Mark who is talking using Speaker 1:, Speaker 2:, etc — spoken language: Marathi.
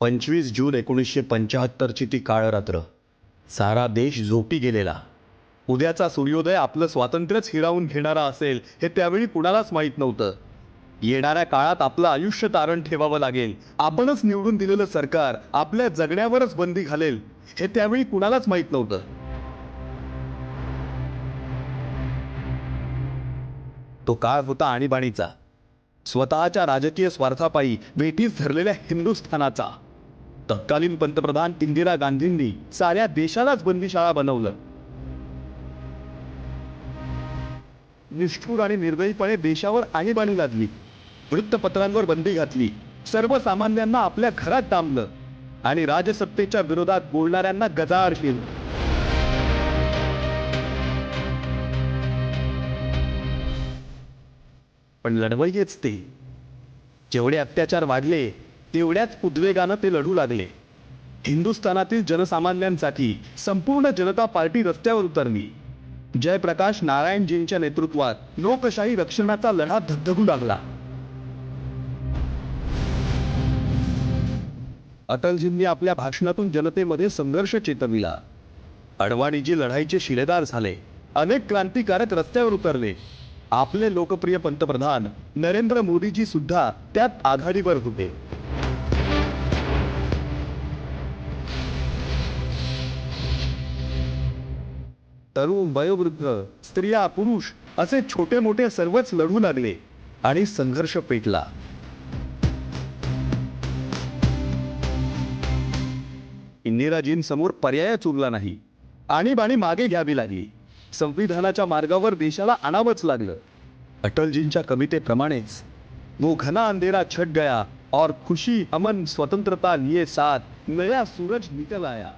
Speaker 1: पंचवीस जून एकोणीसशे पंच्याहत्तरची ती काळरात्र. सारा देश झोपी गेलेला. उद्याचा सूर्योदय आपलं स्वातंत्र्यच हिरावून घेणारा असेल हे त्यावेळी कुणालाच माहीत नव्हतं. येणाऱ्या काळात आपलं आयुष्य तारण ठेवावं लागेल. आपणच निवडून दिलेलं सरकार आपल्या जगण्यावरच बंदी घालेल हे त्यावेळी कुणालाच माहीत नव्हतं. तो काळ होता आणीबाणीचा. स्वतःच्या राजकीय स्वार्थापायी वेठीस धरलेल्या हिंदुस्थानाचा. तत्कालीन पंतप्रधान इंदिरा गांधींनी साऱ्या देशालाच बंदीशाळा बनवलं. निष्ठूर आणि निर्दयीपणे देशावर आणीबाणी लादली. वृत्तपत्रांवर बंदी घातली. सर्वसामान्यांना आपल्या घरात डांबलं आणि राजसत्तेच्या विरोधात बोलणाऱ्यांना गजाआड केलं. पण लढवयच ते. जेवढे अत्याचार वाढले तेवढ्याच उद्वेगानं ते लढू लागले. हिंदुस्थानातील जनसामान्यांसाठी संपूर्ण जनता पार्टी रस्त्यावर उतरली. जयप्रकाश नारायणजींच्या नेतृत्वात लोकशाही रक्षणाचा लढा धगधगू लागला. अटलजींनी आपल्या भाषणातून जनतेमध्ये संघर्ष चेतविला. अडवाणीजी लढाईचे शिलेदार झाले. अनेक क्रांतिकारक रस्त्यावर उतरले. आपले लोकप्रिय पंतप्रधान नरेंद्र मोदीजी सुद्धा त्यात आघाडीवर होते. तरुण वयोवृद्ध स्त्रिया पुरुष असे छोटे मोठे सर्वच लढू लागले आणि संघर्ष पेटला. इंदिराजींसमोर पर्यायच उरला नाही. आणीबाणी मागे घ्यावी लागली. संविधानाच्या मार्गावर देशाला आणावंच लागलं. अटलजींच्या कवितेप्रमाणेच वो घना अंधेरा छट गया और खुशी अमन स्वतंत्रता लिए साथ नया सूरज निकल आया.